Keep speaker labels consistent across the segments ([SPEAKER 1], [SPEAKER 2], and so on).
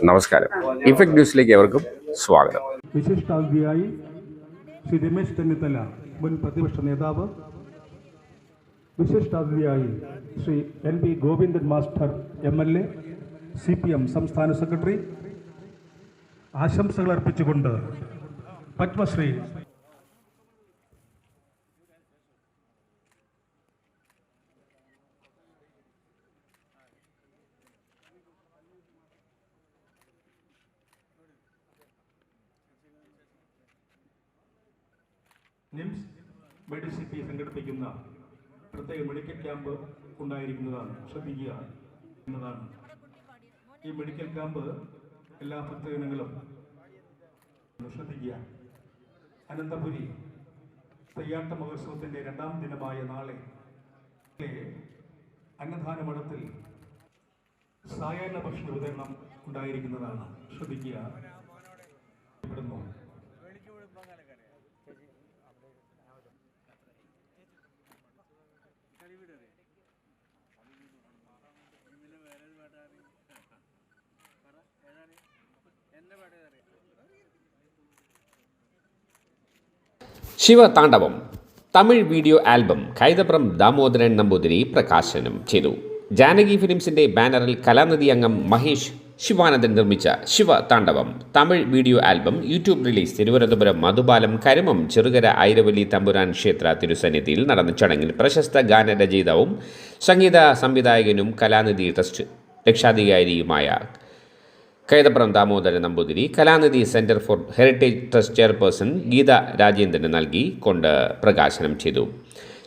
[SPEAKER 1] നമസ്കാരം. ഇഫക്ട് ന്യൂസിലേക്ക് എവർക്കും സ്വാഗതം.
[SPEAKER 2] വിശിഷ്ടാതിഥിയായി ശ്രീ രമേശ് ചെന്നിത്തല മുൻ പ്രതിപക്ഷ നേതാവ്. വിശിഷ്ടാതിഥിയായി Shri N P Govindan master M L A C P M സംസ്ഥാന സെക്രട്ടറി. ആശംസകൾ അർപ്പിച്ചുകൊണ്ട് പത്മശ്രീ നിംസ് മെഡിസിറ്റി സംഘടിപ്പിക്കുന്ന പ്രത്യേക മെഡിക്കൽ ക്യാമ്പ് ഉണ്ടായിരിക്കുന്നതാണ്. ശ്രദ്ധിക്കുക എന്നതാണ്. ഈ മെഡിക്കൽ ക്യാമ്പ് എല്ലാ ഭക്തജനങ്ങളും ശ്രദ്ധിക്കുക. അനന്തപുരി തെയ്യാട്ട മഹോത്സവത്തിന്റെ രണ്ടാം ദിനമായ നാളെ അന്നദാന മഠത്തിൽ സായാഹ്ന ഭക്ഷണ വിതരണം ഉണ്ടായിരിക്കുന്നതാണ്. ശ്രദ്ധിക്കുക.
[SPEAKER 1] ശിവതാണ്ഡവം. തമിഴ് വീഡിയോ ആൽബം കൈതപ്രം ദാമോദരൻ നമ്പൂതിരി പ്രകാശനം ചെയ്തു. ജാനകി ഫിലിംസിന്റെ ബാനറിൽ കലാനിധി അംഗം മഹേഷ് ശിവാനന്ദൻ നിർമ്മിച്ച Shiva Tandavam Tamil video album YouTube release Thiruvananthapuram Madhubalam Karumam Cherukara Airavali Thampuran ക്ഷേത്ര തിരുസന്നിധിയിൽ നടന്ന ചടങ്ങിൽ പ്രശസ്ത ഗാനരചയിതാവും സംഗീത സംവിധായകനും Kalanidhi trust രക്ഷാധികാരിയുമായ Kaithapram Damodaran Namboothiri Kalanidhi centre for heritage trust chairperson Geetha രാജേന്ദ്രന് നൽകി കൊണ്ട് പ്രകാശനം ചെയ്തു.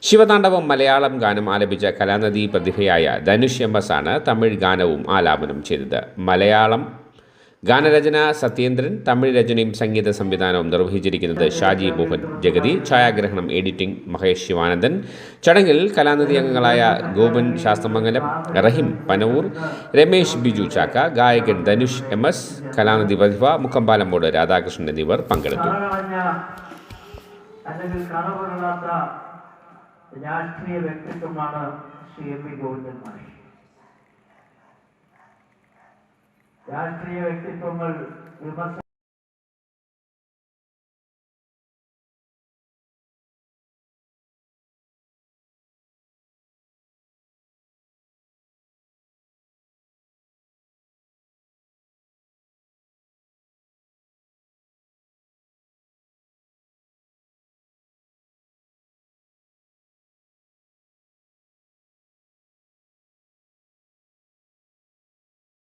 [SPEAKER 1] ശിവതാണ്ഡവം മലയാളം ഗാനം ആലപിച്ച കലാനദി പ്രതിഭയായ ധനുഷ് എം തമിഴ് ഗാനവും ആലാപനം ചെയ്തത്. മലയാളം ഗാനരചന സത്യേന്ദ്രൻ തമിഴ് രചനയും സംഗീത സംവിധാനവും നിർവഹിച്ചിരിക്കുന്നത് ഷാജി മോഹൻ ജഗതി ഛായാഗ്രഹണം എഡിറ്റിംഗ് മഹേഷ് ശിവാനന്ദൻ. ചടങ്ങിൽ കലാനിധി അംഗങ്ങളായ ഗോപൻ ശാസ്ത്രമംഗലം റഹിം പനവൂർ രമേശ് ബിജു ചാക്ക ഗായകൻ ധനുഷ് എം എസ് കലാനിധി പ്രതിഭ മുക്കമ്പാലമ്പോട് രാധാകൃഷ്ണൻ എന്നിവർ പങ്കെടുത്തു.
[SPEAKER 3] രാഷ്ട്രീയ വ്യക്തിത്വമാണ് ശ്രീ എം പി ഗോവിന്ദൻ മാഷ്. രാഷ്ട്രീയ വ്യക്തിത്വങ്ങൾ വിമർശ